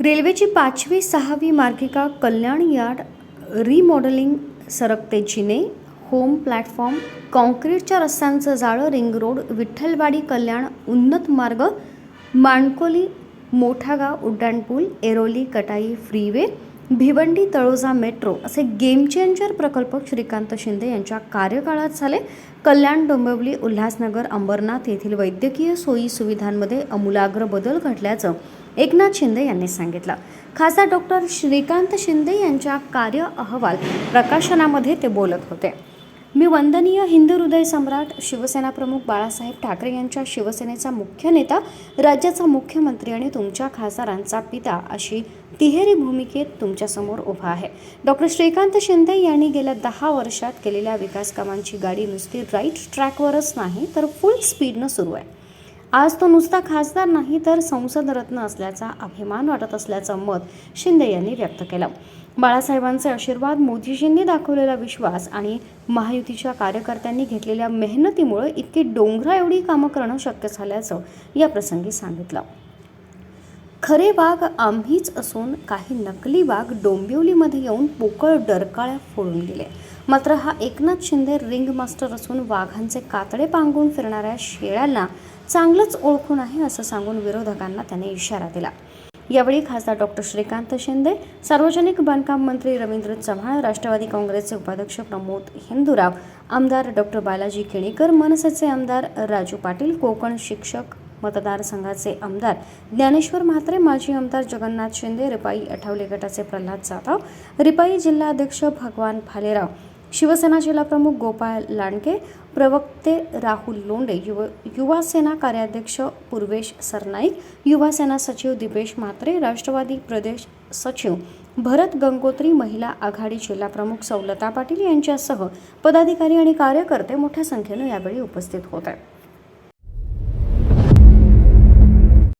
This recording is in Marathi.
रेल्वेची पाचवी सहावी मार्गिका कल्याण यार्ड रिमॉडेलिंग सरकते जिने होम प्लॅटफॉर्म कॉन्क्रीटच्या रस्त्यांचं जाळं रिंग रोड विठ्ठलवाडी कल्याण उन्नत मार्ग माणकोली मोठागाव उड्डाणपूल एरोली कटाई फ्रीवे भिवंडी तळोजा मेट्रो असे गेम चेंजर प्रकल्प श्रीकांत शिंदे यांच्या कार्यकाळात झाले. कल्याण डोंबिवली उल्हासनगर अंबरनाथ येथील वैद्यकीय सोयी सुविधांमध्ये अमूलाग्र बदल घडल्याचं एकनाथ शिंदे यांनी सांगितलं. खासदार डॉक्टर श्रीकांत शिंदे यांच्या कार्य अहवाल प्रकाशनामध्ये ते बोलत होते. मी वंदनीय हिंदू हृदय सम्राट शिवसेना प्रमुख बाळासाहेब ठाकरे यांच्या शिवसेनेचा मुख्य नेता राज्याचा मुख्यमंत्री आणि तुमच्या खासदारांचा पिता अशी तिहेरी भूमिकेत तुमच्यासमोर उभा आहे. डॉक्टर श्रीकांत शिंदे यांनी गेल्या दहा वर्षात केलेल्या विकास कामांची गाडी नुसती राईट ट्रॅकवरच नाही तर फुल स्पीडनं सुरू आहे. आज तो नुसता खासदार नाही तर संसद रत्न असल्याचा अभिमान वाटत असल्याचं मत शिंदे यांनी व्यक्त केलं. बाळासाहेबांचे आशीर्वाद मोदीजींनी दाखवलेला विश्वास आणि महायुतीच्या कार्यकर्त्यांनी घेतलेल्या मेहनतीमुळे इतकी डोंगरा एवढी कामं करणं शक्य झाल्याचं या प्रसंगी सांगितलं. खरे वाघ आम्हीच असून काही नकली वाघ डोंबिवलीमध्ये येऊन पोकळ डरकाळ्या फोडून गेले मात्र हा एकनाथ शिंदे रिंग मास्टर असून वाघांचे कातडे पांगून फिरणाऱ्या शेळ्यांना चांगलंच ओळखून आहे असं सांगून विरोधकांना त्याने इशारा दिला. यावेळी खासदार डॉक्टर श्रीकांत शिंदे सार्वजनिक बांधकाम मंत्री रवींद्र चव्हाण राष्ट्रवादी काँग्रेसचे उपाध्यक्ष प्रमोद हिंदुराव आमदार डॉक्टर बालाजी केणेकर मनसेचे आमदार राजू पाटील कोकण शिक्षक मतदारसंघाचे आमदार ज्ञानेश्वर म्हात्रे माजी आमदार जगन्नाथ शिंदे रिपाई आठवले गटाचे प्रल्हाद जाधव रिपाई जिल्हाध्यक्ष भगवान भालेराव शिवसेना जिल्हाप्रमुख गोपाळ लांडके प्रवक्ते राहुल लोंडे युव युवा सेना कार्याध्यक्ष पूर्वेश सरनाईक युवा सेना सचिव दिपेश म्हात्रे राष्ट्रवादी प्रदेश सचिव भरत गंगोत्री महिला आघाडी जिल्हाप्रमुख सौलता पाटील यांच्यासह पदाधिकारी आणि कार्यकर्ते मोठ्या संख्येनं यावेळी उपस्थित होत आहेत.